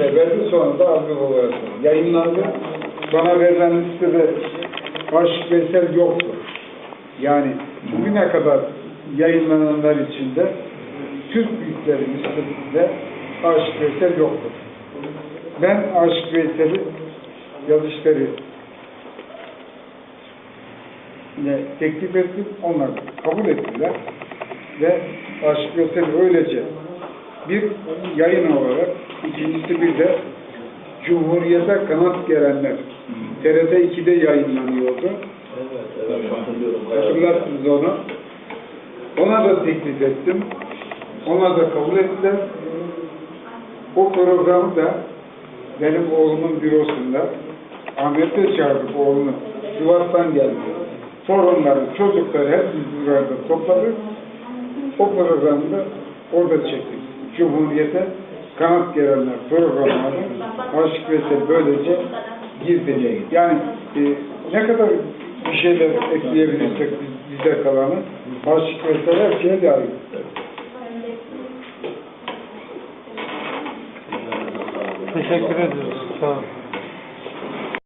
verdi sonra da albüm olarak yayınlandı. Bana verilen listede Aşık Veysel yoktu. Yani bugüne kadar yayınlananlar içinde Türk büyükleri listesinde Aşık Veysel yoktu. Ben Aşık Veysel'i yazışları ne teklif ettim. Onlar kabul ettiler. Ve Aşık Veysel öylece bir yayın olarak Cumhuriyete kanat gerenler TRT 2'de yayınlanıyordu. Hatırlarsınız onu. Ona da teklif ettim. Ona da kabul ettiler. O programı da benim oğlumun bürosunda Ahmet de çağırdık oğlunu. Sivas'tan geldi. Torunları, çocukları hepimiz burada topladık. O programı da orada çektik. Cumhuriyete kanat gerenler programına Aşık Veysel böylece girdi. Yani e, ne kadar bir şeyler ekleyebilirsek biz- bize kalanı Aşık Veysel her şeye dahil. Teşekkür ediyoruz. Sağ olun.